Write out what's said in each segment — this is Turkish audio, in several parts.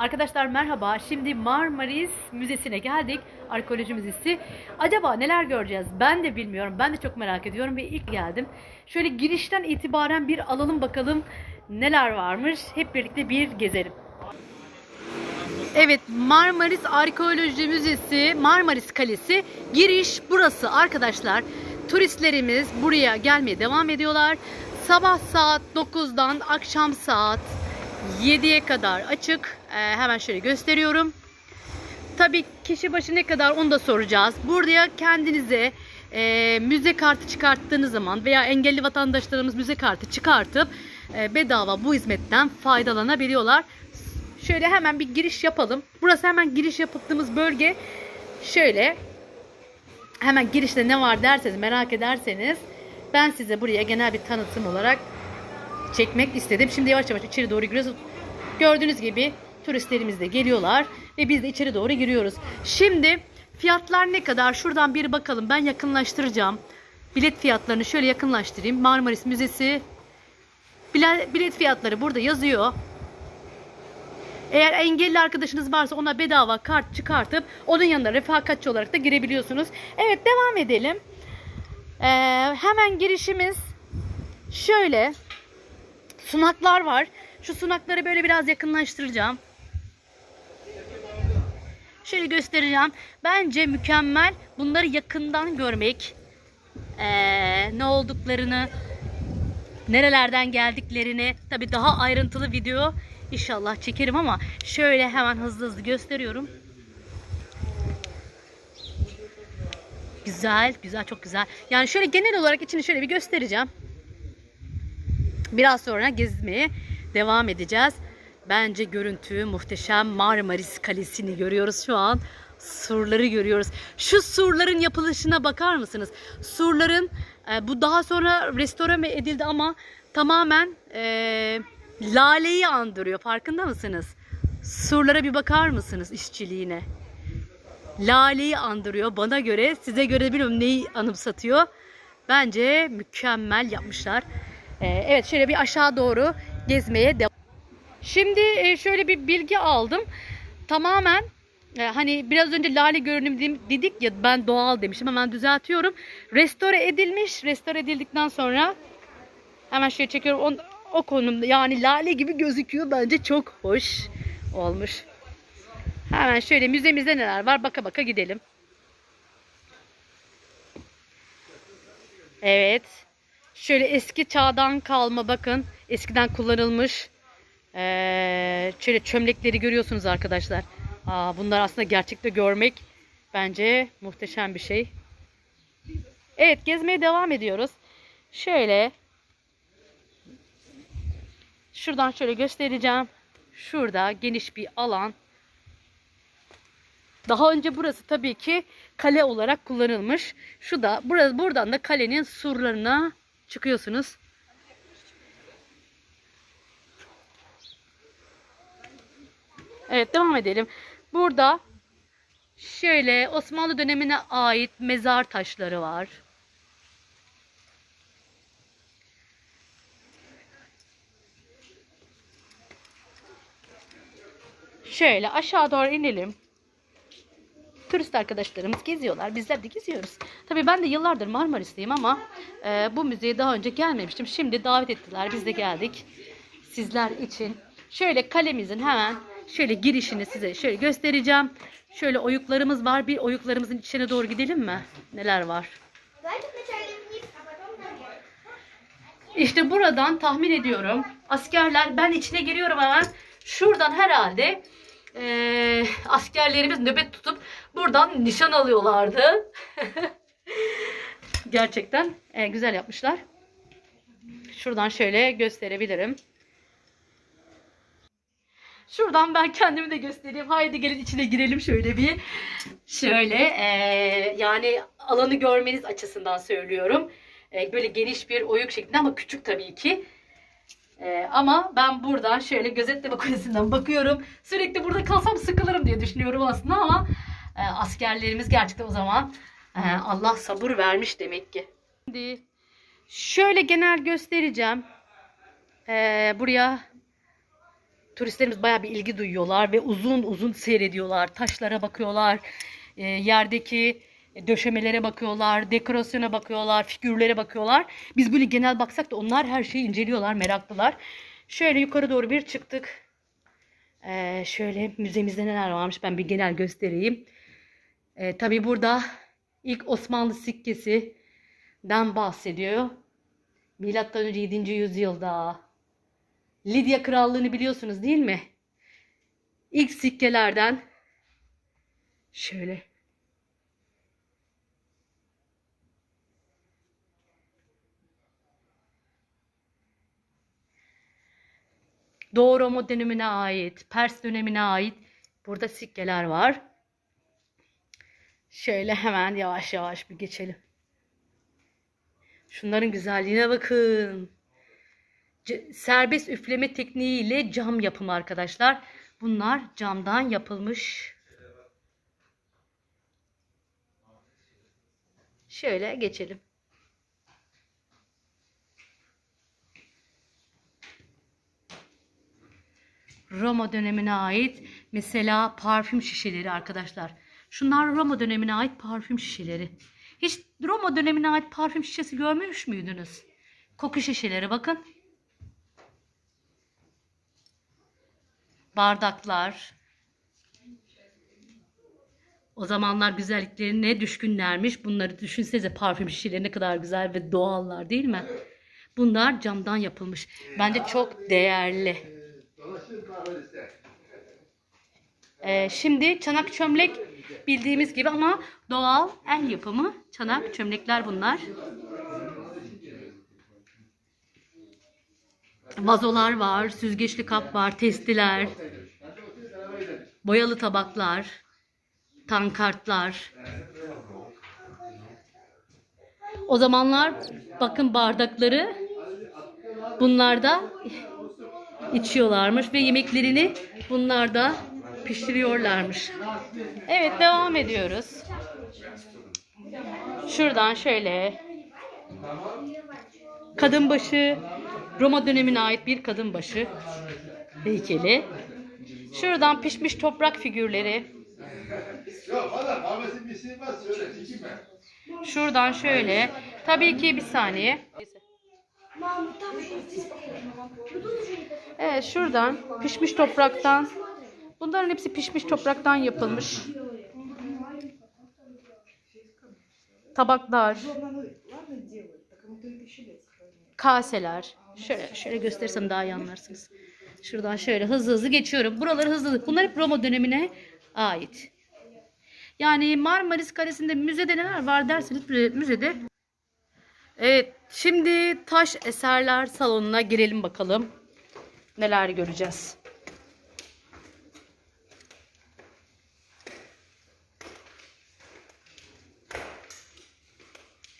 Arkadaşlar merhaba. Şimdi Marmaris Müzesi'ne geldik. Arkeoloji Müzesi. Acaba neler göreceğiz? Ben de bilmiyorum. Ben de çok merak ediyorum ve ilk geldim. Şöyle girişten itibaren bir alalım bakalım neler varmış. Hep birlikte bir gezelim. Evet Marmaris Arkeoloji Müzesi Marmaris Kalesi giriş burası arkadaşlar. Turistlerimiz buraya gelmeye devam ediyorlar. Sabah saat 9'dan akşam saat 7'ye kadar açık. Ee, hemen şöyle gösteriyorum. Tabii kişi başı ne kadar onu da soracağız. Buraya kendinize e, müze kartı çıkarttığınız zaman veya engelli vatandaşlarımız müze kartı çıkartıp e, bedava bu hizmetten faydalanabiliyorlar. Şöyle hemen bir giriş yapalım. Burası hemen giriş yaptığımız bölge. Şöyle hemen girişte ne var derseniz merak ederseniz ben size buraya genel bir tanıtım olarak çekmek istedim. Şimdi yavaş yavaş içeri doğru giriyoruz. Gördüğünüz gibi turistlerimiz de geliyorlar ve biz de içeri doğru giriyoruz. Şimdi fiyatlar ne kadar? Şuradan bir bakalım. Ben yakınlaştıracağım. Bilet fiyatlarını şöyle yakınlaştırayım. Marmaris Müzesi bilet fiyatları burada yazıyor. Eğer engelli arkadaşınız varsa ona bedava kart çıkartıp onun yanına refakatçi olarak da girebiliyorsunuz. Evet devam edelim. Ee, hemen girişimiz şöyle sunaklar var. Şu sunakları böyle biraz yakınlaştıracağım. Şöyle göstereceğim. Bence mükemmel. Bunları yakından görmek. ee, ne olduklarını, nerelerden geldiklerini. Tabi daha ayrıntılı video inşallah çekerim ama şöyle hemen hızlı hızlı gösteriyorum. Güzel, güzel, çok güzel. Yani şöyle genel olarak içini şöyle bir göstereceğim. Biraz sonra gezmeye devam edeceğiz. Bence görüntü muhteşem Marmaris Kalesi'ni görüyoruz şu an. Surları görüyoruz. Şu surların yapılışına bakar mısınız? Surların e, bu daha sonra restore edildi ama tamamen e, laleyi andırıyor. Farkında mısınız? Surlara bir bakar mısınız işçiliğine? Laleyi andırıyor bana göre. Size göre bilmiyorum neyi anımsatıyor. Bence mükemmel yapmışlar. Ee, evet şöyle bir aşağı doğru gezmeye devam. Şimdi e, şöyle bir bilgi aldım. Tamamen e, hani biraz önce lale görünüm dedik ya ben doğal demişim hemen düzeltiyorum. Restore edilmiş. Restore edildikten sonra hemen şöyle çekiyorum. O, o konumda yani lale gibi gözüküyor. Bence çok hoş olmuş. Hemen şöyle müzemizde neler var baka baka gidelim. Evet. Şöyle eski çağdan kalma bakın. Eskiden kullanılmış. Ee, şöyle çömlekleri görüyorsunuz arkadaşlar. Aa, bunlar aslında gerçekte görmek bence muhteşem bir şey. Evet gezmeye devam ediyoruz. Şöyle şuradan şöyle göstereceğim. Şurada geniş bir alan. Daha önce burası tabii ki kale olarak kullanılmış. Şu da burası buradan da kalenin surlarına çıkıyorsunuz. Evet devam edelim. Burada şöyle Osmanlı dönemine ait mezar taşları var. Şöyle aşağı doğru inelim. Turist arkadaşlarımız geziyorlar. Bizler de geziyoruz. Tabii ben de yıllardır Marmaris'teyim ama e, bu müzeye daha önce gelmemiştim. Şimdi davet ettiler. Biz de geldik. Sizler için. Şöyle kalemizin hemen şöyle girişini size şöyle göstereceğim. Şöyle oyuklarımız var. Bir oyuklarımızın içine doğru gidelim mi? Neler var? İşte buradan tahmin ediyorum. Askerler ben içine giriyorum hemen. Şuradan herhalde e, askerlerimiz nöbet tutup buradan nişan alıyorlardı. Gerçekten e, güzel yapmışlar. Şuradan şöyle gösterebilirim. Şuradan ben kendimi de göstereyim. Haydi gelin içine girelim şöyle bir. Şöyle e, yani alanı görmeniz açısından söylüyorum. E, böyle geniş bir oyuk şeklinde ama küçük tabii ki. Ee, ama ben buradan şöyle gözetleme kulesinden bakıyorum. Sürekli burada kalsam sıkılırım diye düşünüyorum aslında ama e, askerlerimiz gerçekten o zaman e, Allah sabır vermiş demek ki. Şimdi şöyle genel göstereceğim. Ee, buraya turistlerimiz bayağı bir ilgi duyuyorlar ve uzun uzun seyrediyorlar. Taşlara bakıyorlar, e, yerdeki döşemelere bakıyorlar, dekorasyona bakıyorlar, figürlere bakıyorlar. Biz böyle genel baksak da onlar her şeyi inceliyorlar, meraklılar. Şöyle yukarı doğru bir çıktık. Ee, şöyle müzemizde neler varmış ben bir genel göstereyim. Ee, tabii burada ilk Osmanlı sikkesinden bahsediyor. Milattan önce 7. yüzyılda. Lidya Krallığını biliyorsunuz değil mi? İlk sikkelerden şöyle Doğu Roma dönemine ait, Pers dönemine ait burada sikkeler var. Şöyle hemen yavaş yavaş bir geçelim. Şunların güzelliğine bakın. Serbest üfleme tekniğiyle cam yapımı arkadaşlar. Bunlar camdan yapılmış. Şöyle geçelim. Roma dönemine ait mesela parfüm şişeleri arkadaşlar. Şunlar Roma dönemine ait parfüm şişeleri. Hiç Roma dönemine ait parfüm şişesi görmüş müydünüz? Koku şişeleri bakın. Bardaklar. O zamanlar güzelliklerine düşkünlermiş. Bunları düşünsenize parfüm şişeleri ne kadar güzel ve doğallar değil mi? Bunlar camdan yapılmış. Bence çok değerli. Ee, şimdi çanak çömlek bildiğimiz gibi ama doğal el yapımı çanak çömlekler bunlar. Vazolar var, süzgeçli kap var, testiler, boyalı tabaklar, tankartlar. O zamanlar bakın bardakları bunlarda içiyorlarmış ve yemeklerini bunlarda pişiriyorlarmış. Evet devam ediyoruz. Şuradan şöyle kadın başı Roma dönemine ait bir kadın başı heykeli. Şuradan pişmiş toprak figürleri. Şuradan şöyle. Tabii ki bir saniye. Evet şuradan pişmiş topraktan. Bunların hepsi pişmiş topraktan yapılmış. Tabaklar. Kaseler. Şöyle şöyle gösterirsem daha iyi anlarsınız. Şuradan şöyle hızlı hızlı geçiyorum. Buraları hızlı hızlı. Bunlar hep Roma dönemine ait. Yani Marmaris Kalesi'nde müzede neler var derseniz müzede Evet, şimdi taş eserler salonuna girelim bakalım. Neler göreceğiz.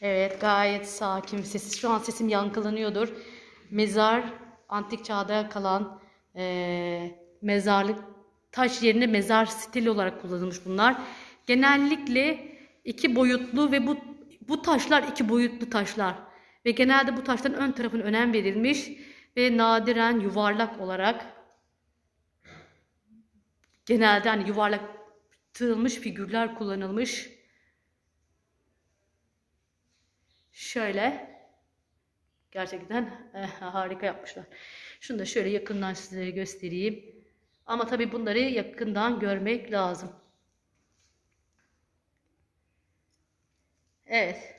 Evet, gayet sakin, sessiz. Şu an sesim yankılanıyordur. Mezar, antik çağda kalan eee, mezarlık taş yerine mezar stili olarak kullanılmış bunlar. Genellikle iki boyutlu ve bu bu taşlar iki boyutlu taşlar ve genelde bu taşların ön tarafına önem verilmiş ve nadiren yuvarlak olarak genelde hani yuvarlatılmış figürler kullanılmış. Şöyle gerçekten eh, harika yapmışlar. Şunu da şöyle yakından size göstereyim. Ama tabii bunları yakından görmek lazım. Evet.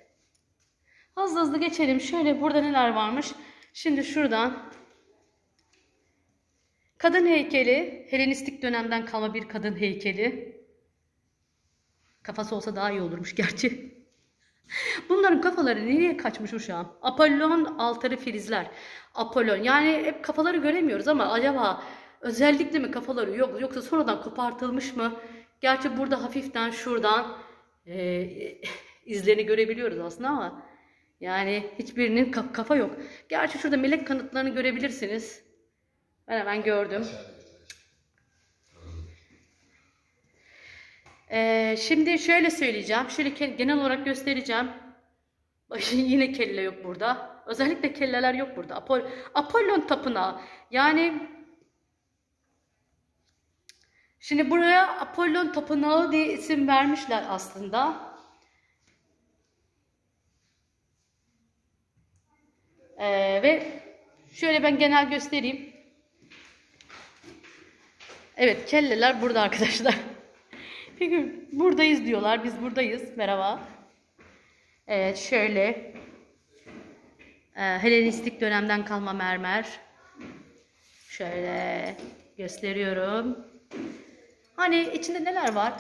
Hızlı hızlı geçelim. Şöyle burada neler varmış. Şimdi şuradan kadın heykeli. Helenistik dönemden kalma bir kadın heykeli. Kafası olsa daha iyi olurmuş gerçi. Bunların kafaları nereye kaçmış uşağım? Apollon altarı filizler. Apollon. Yani hep kafaları göremiyoruz ama acaba özellikle mi kafaları yok yoksa sonradan kopartılmış mı? Gerçi burada hafiften şuradan e, izlerini görebiliyoruz aslında ama yani hiçbirinin kaf- kafa yok. Gerçi şurada melek kanıtlarını görebilirsiniz. Ben hemen gördüm. Ee, şimdi şöyle söyleyeceğim. Şöyle genel olarak göstereceğim. Yine kelle yok burada. Özellikle kelleler yok burada. Apol Apollon tapınağı. Yani Şimdi buraya Apollon Tapınağı diye isim vermişler aslında. Ee, ve şöyle ben genel göstereyim. Evet, kelleler burada arkadaşlar. Peki buradayız diyorlar. Biz buradayız. Merhaba. Evet, şöyle. Ee, Helenistik dönemden kalma mermer. Şöyle gösteriyorum. Hani içinde neler var?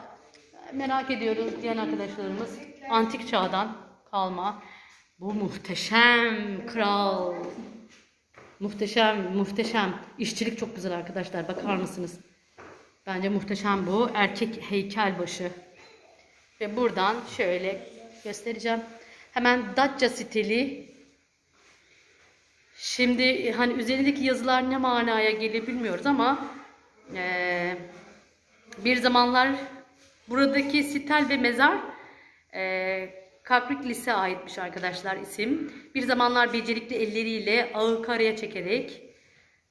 Merak ediyoruz diyen arkadaşlarımız. Antik çağdan kalma. Bu muhteşem kral. Muhteşem, muhteşem. İşçilik çok güzel arkadaşlar. Bakar mısınız? Bence muhteşem bu. Erkek heykel başı. Ve buradan şöyle göstereceğim. Hemen Datça stili. Şimdi hani üzerindeki yazılar ne manaya geliyor bilmiyoruz ama eee, bir zamanlar buradaki sitel ve mezar eee Kapriklis'e aitmiş arkadaşlar isim. Bir zamanlar becerikli elleriyle ağı karaya çekerek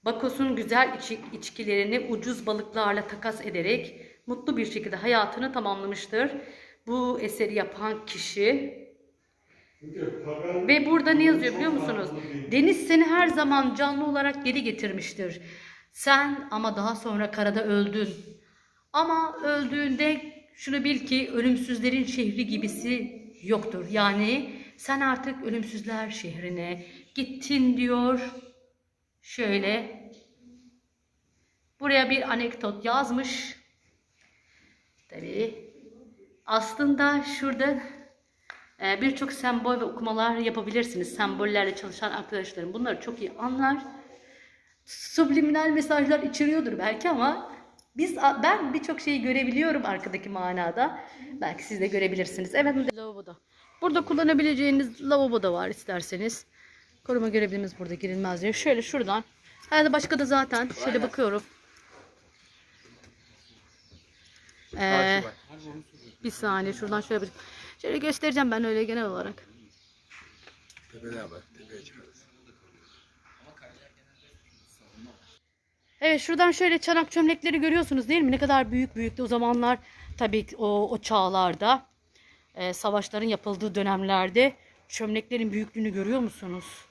Bakos'un güzel içi- içkilerini ucuz balıklarla takas ederek mutlu bir şekilde hayatını tamamlamıştır. Bu eseri yapan kişi ve burada ne yazıyor biliyor musunuz? Deniz seni her zaman canlı olarak geri getirmiştir. Sen ama daha sonra karada öldün. Ama öldüğünde şunu bil ki ölümsüzlerin şehri gibisi yoktur. Yani sen artık ölümsüzler şehrine gittin diyor. Şöyle buraya bir anekdot yazmış. Tabii aslında şurada e, birçok sembol ve okumalar yapabilirsiniz. Sembollerle çalışan arkadaşlarım bunları çok iyi anlar. Subliminal mesajlar içeriyordur belki ama biz ben birçok şeyi görebiliyorum arkadaki manada. Belki siz de görebilirsiniz. Evet lavaboda. Burada kullanabileceğiniz lavabo da var isterseniz. Koruma görevlimiz burada girilmez diye. Şöyle şuradan. Herhalde başka da zaten. Şöyle bakıyorum. Ee, bir saniye şuradan şöyle bir şöyle göstereceğim ben öyle genel olarak. Tepede bak. Tepeye çıkarız. Evet şuradan şöyle çanak çömlekleri görüyorsunuz değil mi? Ne kadar büyük büyüktü o zamanlar tabii ki o, o çağlarda e, savaşların yapıldığı dönemlerde çömleklerin büyüklüğünü görüyor musunuz?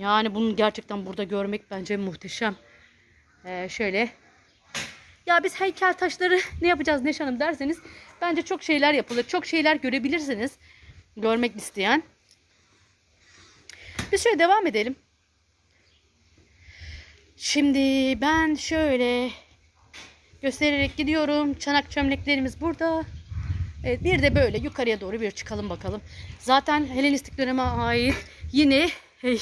Yani bunu gerçekten burada görmek bence muhteşem. E, şöyle ya biz heykel taşları ne yapacağız Neşe Hanım derseniz bence çok şeyler yapılır. Çok şeyler görebilirsiniz. Görmek isteyen. Biz şöyle devam edelim. Şimdi ben şöyle göstererek gidiyorum. Çanak çömleklerimiz burada. Evet, bir de böyle yukarıya doğru bir çıkalım bakalım. Zaten Helenistik döneme ait yine hey,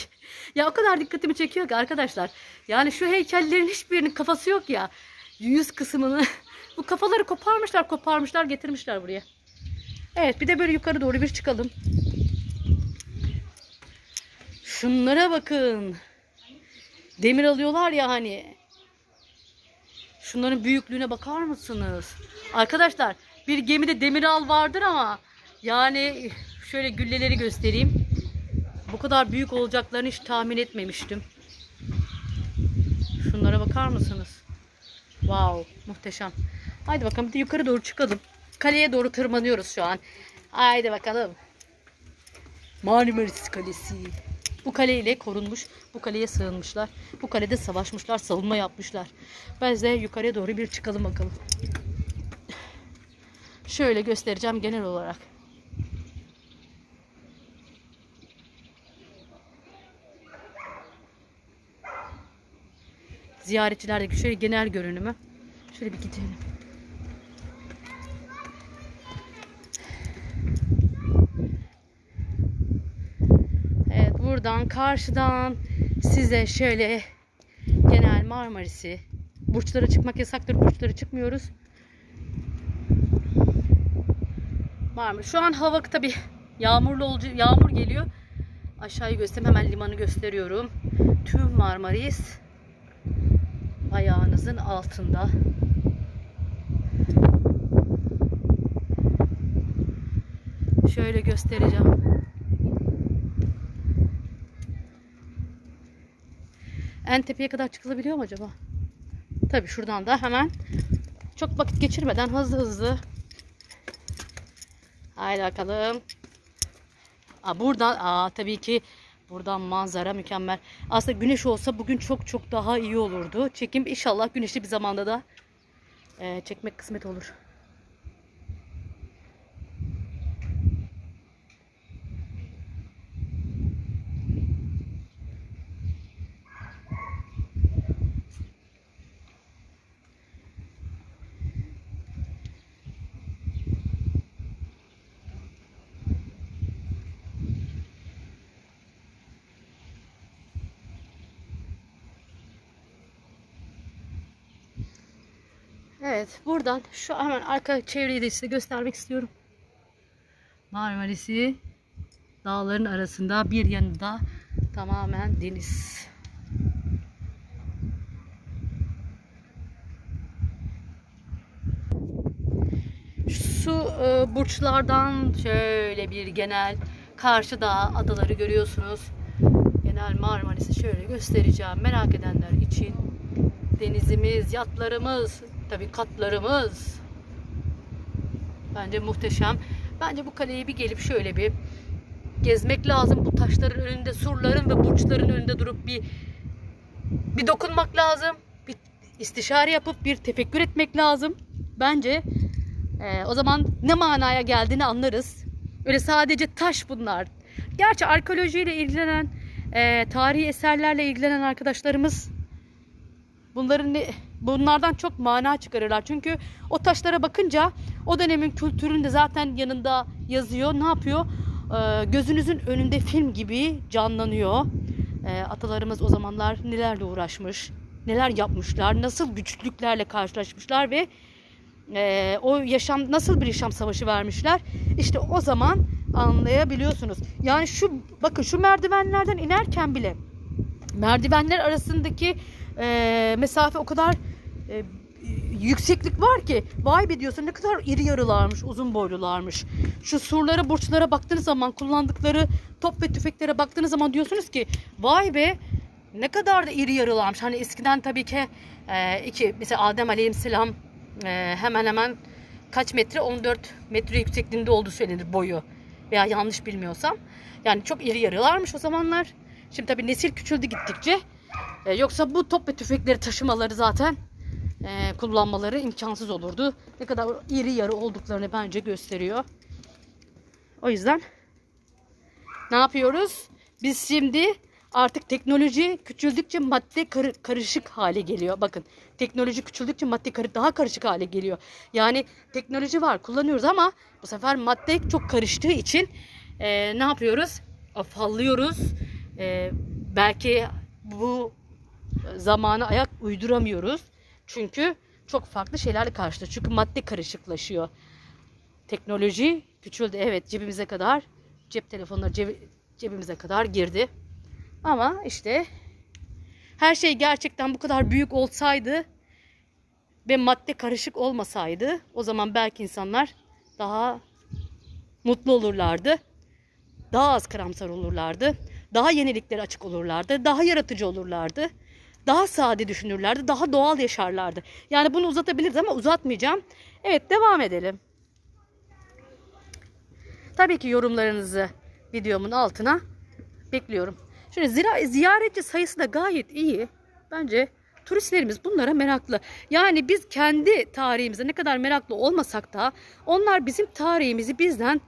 ya o kadar dikkatimi çekiyor ki arkadaşlar. Yani şu heykellerin hiçbirinin kafası yok ya. Yüz kısmını bu kafaları koparmışlar, koparmışlar, getirmişler buraya. Evet, bir de böyle yukarı doğru bir çıkalım. Şunlara bakın. Demir alıyorlar ya hani. Şunların büyüklüğüne bakar mısınız? Arkadaşlar bir gemide demir al vardır ama yani şöyle gülleleri göstereyim. Bu kadar büyük olacaklarını hiç tahmin etmemiştim. Şunlara bakar mısınız? Wow muhteşem. Haydi bakalım bir de yukarı doğru çıkalım. Kaleye doğru tırmanıyoruz şu an. Haydi bakalım. Marmaris Kalesi. Bu kaleyle korunmuş, bu kaleye sığınmışlar. Bu kalede savaşmışlar, savunma yapmışlar. Biz de yukarıya doğru bir çıkalım bakalım. Şöyle göstereceğim genel olarak. Ziyaretçilerdeki şöyle genel görünümü. Şöyle bir gidelim. Evet buradan karşıdan size şöyle genel Marmaris'i burçlara çıkmak yasaktır. Burçlara çıkmıyoruz. Marmaris. Şu an hava tabi yağmurlu olacak. Yağmur geliyor. Aşağıyı göstereyim. Hemen limanı gösteriyorum. Tüm Marmaris ayağınızın altında. Şöyle göstereceğim. En tepeye kadar çıkılabiliyor mu acaba? Tabii şuradan da hemen Çok vakit geçirmeden hızlı hızlı. Haydi bakalım. Aa, buradan aa, tabii ki buradan manzara mükemmel. Aslında güneş olsa bugün çok çok daha iyi olurdu. Çekim inşallah güneşli bir zamanda da e, çekmek kısmet olur. Evet buradan şu hemen arka çevreyi de size göstermek istiyorum. Marmaris'i dağların arasında bir yanında tamamen deniz. Su e, burçlardan şöyle bir genel karşıda adaları görüyorsunuz. Genel Marmaris'i şöyle göstereceğim merak edenler için. Denizimiz, yatlarımız, tabii katlarımız. Bence muhteşem. Bence bu kaleyi bir gelip şöyle bir gezmek lazım. Bu taşların önünde, surların ve burçların önünde durup bir bir dokunmak lazım. Bir istişare yapıp bir tefekkür etmek lazım. Bence e, o zaman ne manaya geldiğini anlarız. Öyle sadece taş bunlar. Gerçi arkeolojiyle ilgilenen, e, tarihi eserlerle ilgilenen arkadaşlarımız bunların ne, bunlardan çok mana çıkarırlar. Çünkü o taşlara bakınca o dönemin kültürünü de zaten yanında yazıyor. Ne yapıyor? Ee, gözünüzün önünde film gibi canlanıyor. Ee, atalarımız o zamanlar nelerle uğraşmış, neler yapmışlar, nasıl güçlüklerle karşılaşmışlar ve e, o yaşam nasıl bir yaşam savaşı vermişler. İşte o zaman anlayabiliyorsunuz. Yani şu bakın şu merdivenlerden inerken bile merdivenler arasındaki e, mesafe o kadar e, yükseklik var ki vay be diyorsun ne kadar iri yarılarmış, uzun boylularmış. Şu surlara, burçlara baktığınız zaman kullandıkları top ve tüfeklere baktığınız zaman diyorsunuz ki vay be ne kadar da iri yarılarmış. Hani eskiden tabii ki e, iki mesela Adem Aleyhisselam e, hemen hemen kaç metre 14 metre yüksekliğinde olduğu söylenir boyu veya yanlış bilmiyorsam. Yani çok iri yarılarmış o zamanlar. Şimdi tabii nesil küçüldü gittikçe. E, yoksa bu top ve tüfekleri taşımaları zaten e, kullanmaları imkansız olurdu. Ne kadar iri yarı olduklarını bence gösteriyor. O yüzden ne yapıyoruz? Biz şimdi artık teknoloji küçüldükçe madde karı- karışık hale geliyor. Bakın teknoloji küçüldükçe madde karı- daha karışık hale geliyor. Yani teknoloji var kullanıyoruz ama bu sefer madde çok karıştığı için e, ne yapıyoruz? Afallıyoruz. E, belki bu zamana ayak uyduramıyoruz. Çünkü çok farklı şeylerle karşılaşıyoruz. Çünkü madde karışıklaşıyor. Teknoloji küçüldü. Evet cebimize kadar cep telefonları cebi- cebimize kadar girdi. Ama işte her şey gerçekten bu kadar büyük olsaydı ve madde karışık olmasaydı o zaman belki insanlar daha mutlu olurlardı. Daha az karamsar olurlardı. Daha yeniliklere açık olurlardı. Daha yaratıcı olurlardı. Daha sade düşünürlerdi. Daha doğal yaşarlardı. Yani bunu uzatabiliriz ama uzatmayacağım. Evet devam edelim. Tabii ki yorumlarınızı videomun altına bekliyorum. Şimdi zira ziyaretçi sayısı da gayet iyi. Bence turistlerimiz bunlara meraklı. Yani biz kendi tarihimize ne kadar meraklı olmasak da onlar bizim tarihimizi bizden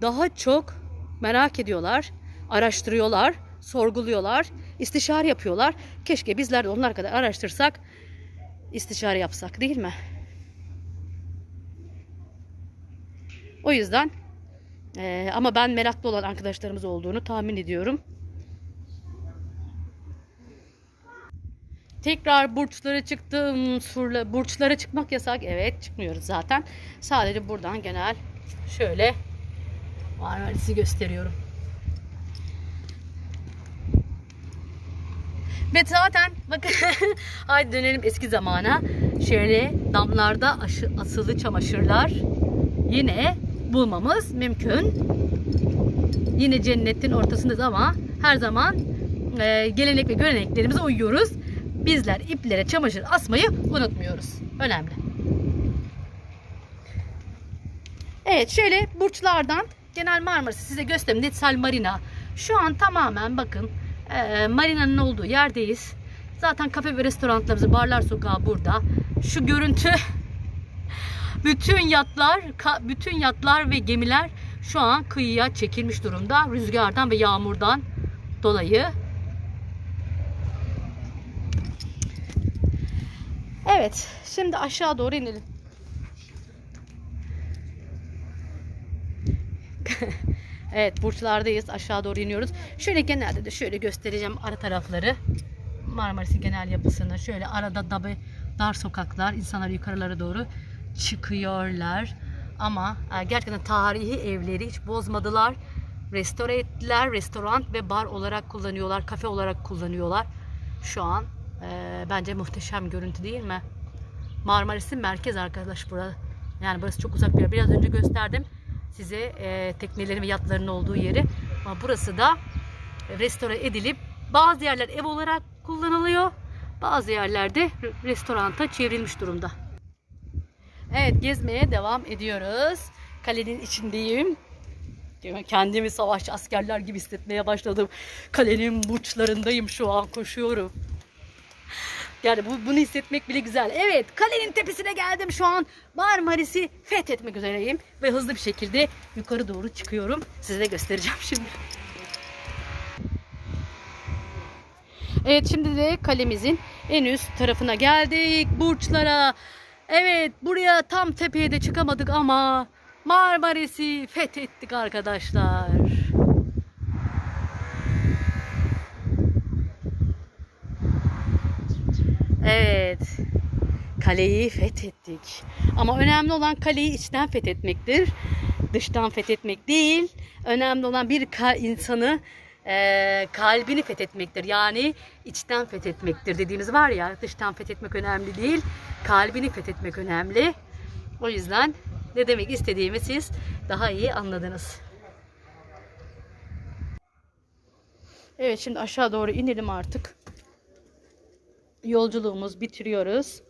daha çok merak ediyorlar, araştırıyorlar, sorguluyorlar, istişare yapıyorlar. Keşke bizler de onlar kadar araştırsak, istişare yapsak değil mi? O yüzden eee, ama ben meraklı olan arkadaşlarımız olduğunu tahmin ediyorum. Tekrar burçlara çıktım. Surla, burçlara çıkmak yasak. Evet çıkmıyoruz zaten. Sadece buradan genel şöyle Marmaris'i gösteriyorum. Ve zaten bakın haydi dönelim eski zamana. Şöyle damlarda aşı, asılı çamaşırlar yine bulmamız mümkün. Yine cennetin ortasındayız ama her zaman e, gelenek ve göreneklerimize uyuyoruz. Bizler iplere çamaşır asmayı unutmuyoruz. Önemli. Evet şöyle burçlardan genel Marmaris'i size göstereyim. Netsal Marina. Şu an tamamen bakın e, marinanın olduğu yerdeyiz. Zaten kafe ve restoranlarımız, barlar sokağı burada. Şu görüntü bütün yatlar, bütün yatlar ve gemiler şu an kıyıya çekilmiş durumda. Rüzgardan ve yağmurdan dolayı. Evet, şimdi aşağı doğru inelim. evet, burçlardayız. Aşağı doğru iniyoruz. Şöyle genelde de şöyle göstereceğim ara tarafları. Marmaris'in genel yapısını. Şöyle arada tabi dar sokaklar. insanlar yukarılara doğru çıkıyorlar. Ama e, gerçekten tarihi evleri hiç bozmadılar. Restore ettiler. Restoran ve bar olarak kullanıyorlar. Kafe olarak kullanıyorlar. Şu an e, bence muhteşem görüntü değil mi? Marmaris'in merkez arkadaş burada. Yani burası çok uzak bir yer. Biraz önce gösterdim size e, teknelerin ve yatların olduğu yeri. Ama burası da restore edilip bazı yerler ev olarak kullanılıyor. Bazı yerlerde re- restoranta çevrilmiş durumda. Evet gezmeye devam ediyoruz. Kalenin içindeyim. Kendimi savaşçı askerler gibi hissetmeye başladım. Kalenin burçlarındayım şu an koşuyorum. Yani bu, bunu hissetmek bile güzel. Evet kalenin tepesine geldim şu an. Marmaris'i fethetmek üzereyim. Ve hızlı bir şekilde yukarı doğru çıkıyorum. Size de göstereceğim şimdi. Evet şimdi de kalemizin en üst tarafına geldik. Burçlara. Evet buraya tam tepeye de çıkamadık ama Marmaris'i fethettik arkadaşlar. Evet. Kaleyi fethettik. Ama önemli olan kaleyi içten fethetmektir. Dıştan fethetmek değil. Önemli olan bir insanı eee, kalbini fethetmektir. Yani içten fethetmektir dediğimiz var ya. Dıştan fethetmek önemli değil. Kalbini fethetmek önemli. O yüzden ne demek istediğimi siz daha iyi anladınız. Evet şimdi aşağı doğru inelim artık yolculuğumuz bitiriyoruz.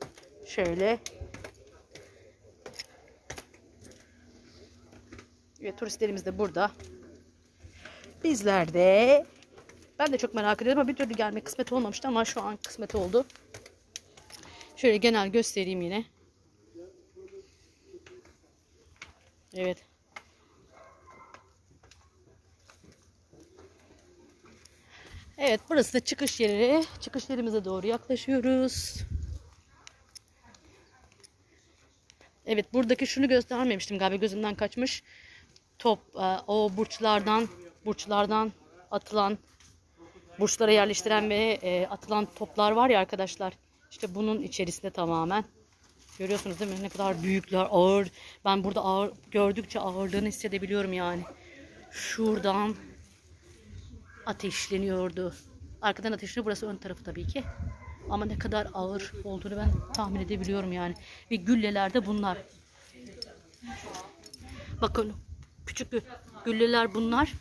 Şöyle. Ve turistlerimiz de burada. Bizler de ben de çok merak ediyorum ama bir türlü gelme kısmet olmamıştı ama şu an kısmet oldu. Şöyle genel göstereyim yine. Evet. Evet burası da çıkış yeri. Çıkış yerimize doğru yaklaşıyoruz. Evet buradaki şunu göstermemiştim galiba gözümden kaçmış. Top e, o burçlardan burçlardan atılan burçlara yerleştiren ve e, atılan toplar var ya arkadaşlar. İşte bunun içerisinde tamamen. Görüyorsunuz değil mi? Ne kadar büyükler, ağır. Ben burada ağır gördükçe ağırlığını hissedebiliyorum yani. Şuradan ateşleniyordu. Arkadan ateşleniyor. Burası ön tarafı tabii ki. Ama ne kadar ağır olduğunu ben tahmin edebiliyorum yani. Ve gülleler de bunlar. Bakın küçük gü- gülleler bunlar.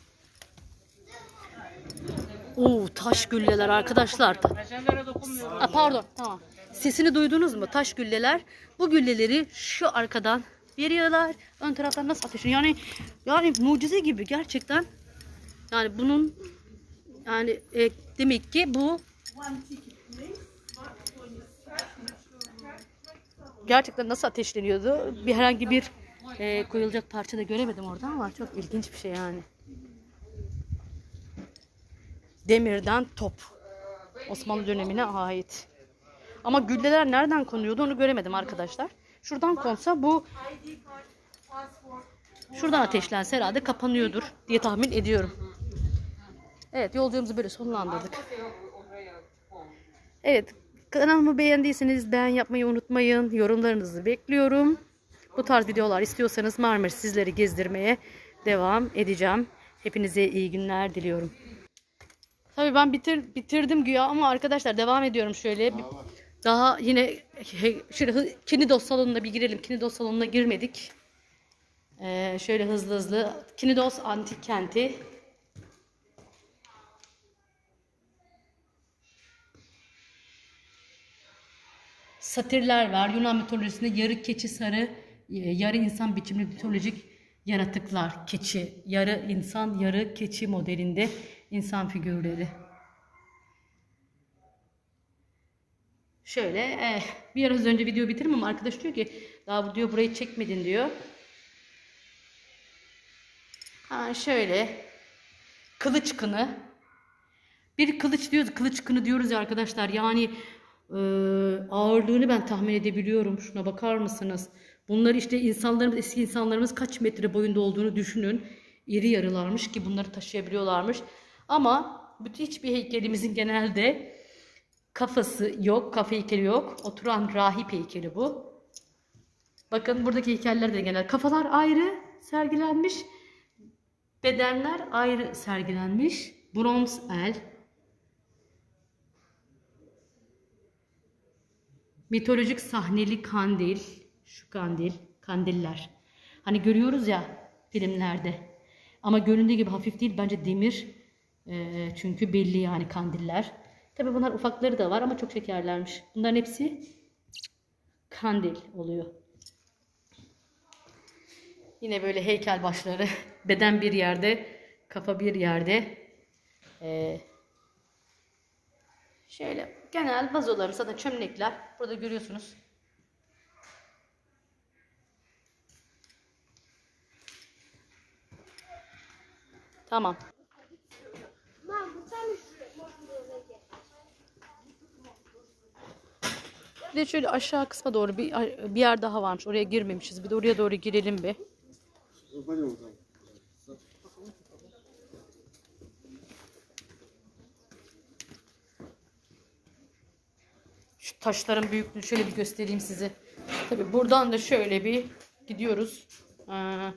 Oo taş gülleler arkadaşlar. Aa, pardon tamam. Sesini duydunuz mu? Taş gülleler. Bu gülleleri şu arkadan veriyorlar. Ön taraftan nasıl ateşleniyor? Yani yani mucize gibi gerçekten. Yani bunun yani e, demek ki bu gerçekten nasıl ateşleniyordu? Bir herhangi bir e, koyulacak parça da göremedim orada ama çok ilginç bir şey yani. Demirden top. Osmanlı dönemine ait. Ama gülleler nereden konuyordu onu göremedim arkadaşlar. Şuradan konsa bu şuradan ateşlense herhalde kapanıyordur diye tahmin ediyorum. Evet yolculuğumuzu böyle sonlandırdık. Evet kanalımı beğendiyseniz beğen yapmayı unutmayın. Yorumlarınızı bekliyorum. Bu tarz videolar istiyorsanız Marmaris sizleri gezdirmeye devam edeceğim. Hepinize iyi günler diliyorum. Tabii ben bitir, bitirdim güya ama arkadaşlar devam ediyorum şöyle. Bir- Daha yine şöyle Kinidos salonuna bir girelim. Kinidos salonuna girmedik. Ee, şöyle hızlı hızlı. Kinidos antik kenti. Satirler var. Yunan mitolojisinde yarı keçi sarı, e, yarı insan biçimli mitolojik yaratıklar, keçi, yarı insan, yarı keçi modelinde insan figürleri. Şöyle eh, bir biraz önce video bitirdim ama arkadaş diyor ki daha bu diyor burayı çekmedin diyor. Ha şöyle kılıç kını. Bir kılıç diyoruz, kılıç kını diyoruz ya arkadaşlar. Yani e, ağırlığını ben tahmin edebiliyorum. Şuna bakar mısınız? Bunlar işte insanlarımız, eski insanlarımız kaç metre boyunda olduğunu düşünün. İri yarılarmış ki bunları taşıyabiliyorlarmış. Ama bütün hiçbir heykelimizin genelde kafası yok, kafa heykeli yok. Oturan rahip heykeli bu. Bakın buradaki heykeller de genel. Kafalar ayrı sergilenmiş. Bedenler ayrı sergilenmiş. Bronz el. Mitolojik sahneli kandil. Şu kandil. Kandiller. Hani görüyoruz ya filmlerde. Ama göründüğü gibi hafif değil. Bence demir. Ee, çünkü belli yani kandiller. Tabii bunlar ufakları da var ama çok şekerlermiş. Bunların hepsi kandil oluyor. Yine böyle heykel başları. Beden bir yerde, kafa bir yerde. Ee, şöyle genel vazolarımız zaten çömlekler. Burada görüyorsunuz. Tamam. Bir de şöyle aşağı kısma doğru bir, bir yer daha varmış. Oraya girmemişiz. Bir de oraya doğru girelim bir. Şu taşların büyüklüğünü şöyle bir göstereyim size. Tabii buradan da şöyle bir gidiyoruz. Ee,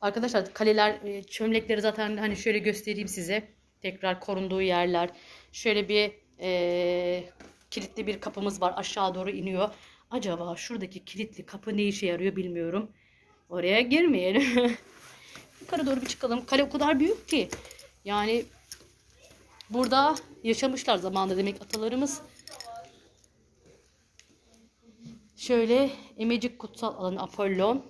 arkadaşlar kaleler, e, çömlekleri zaten hani şöyle göstereyim size. Tekrar korunduğu yerler. Şöyle bir e, kilitli bir kapımız var. Aşağı doğru iniyor. Acaba şuradaki kilitli kapı ne işe yarıyor bilmiyorum. Oraya girmeyelim. Yukarı doğru bir çıkalım. Kale o kadar büyük ki. Yani burada yaşamışlar zamanında demek atalarımız. Şöyle Emecik Kutsal Alanı Apollon.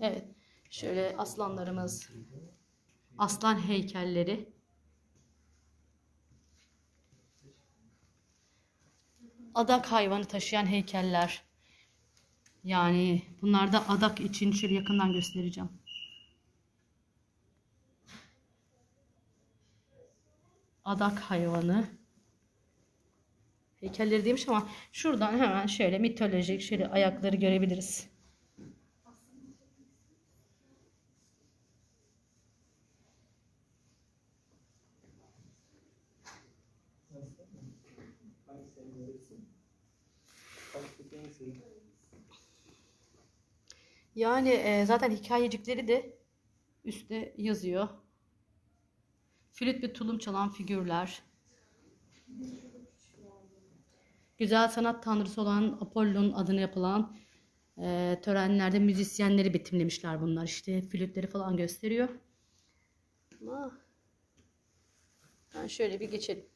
Evet. Şöyle aslanlarımız. Aslan heykelleri. Adak hayvanı taşıyan heykeller. Yani bunlar da adak için şöyle yakından göstereceğim. Adak hayvanı. Heykelleri demiş ama şuradan hemen şöyle mitolojik şöyle ayakları görebiliriz. Yani e, zaten hikayecikleri de üstte yazıyor. Flüt ve tulum çalan figürler. Güzel sanat tanrısı olan Apollon adına yapılan e, törenlerde müzisyenleri betimlemişler bunlar. İşte flütleri falan gösteriyor. Ama ben şöyle bir geçelim.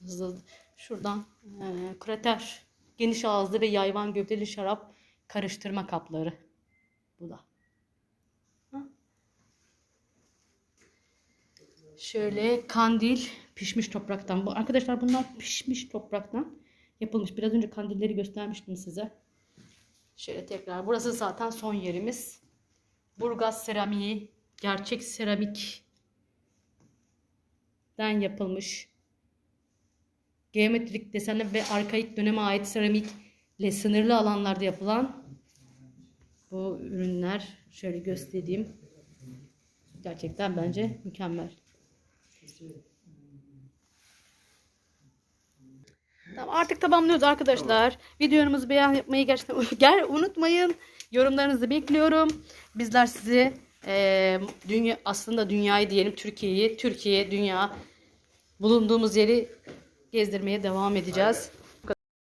Hızlı. Şuradan e, krater, geniş ağızlı ve yayvan gövdeli şarap karıştırma kapları. Bu da. Şöyle kandil pişmiş topraktan. Bu arkadaşlar bunlar pişmiş topraktan yapılmış. Biraz önce kandilleri göstermiştim size. Şöyle tekrar. Burası zaten son yerimiz. Burgaz seramiği gerçek seramikten yapılmış. Geometrik desenli ve arkaik döneme ait seramikle sınırlı alanlarda yapılan bu ürünler şöyle göstereyim. Gerçekten bence mükemmel. Tamam, artık tamamlıyoruz arkadaşlar. Videomuzu beğen yapmayı gerçekten gel unutmayın. Yorumlarınızı bekliyorum. Bizler sizi e, dünya aslında dünyayı diyelim Türkiye'yi, Türkiye, dünya bulunduğumuz yeri gezdirmeye devam edeceğiz.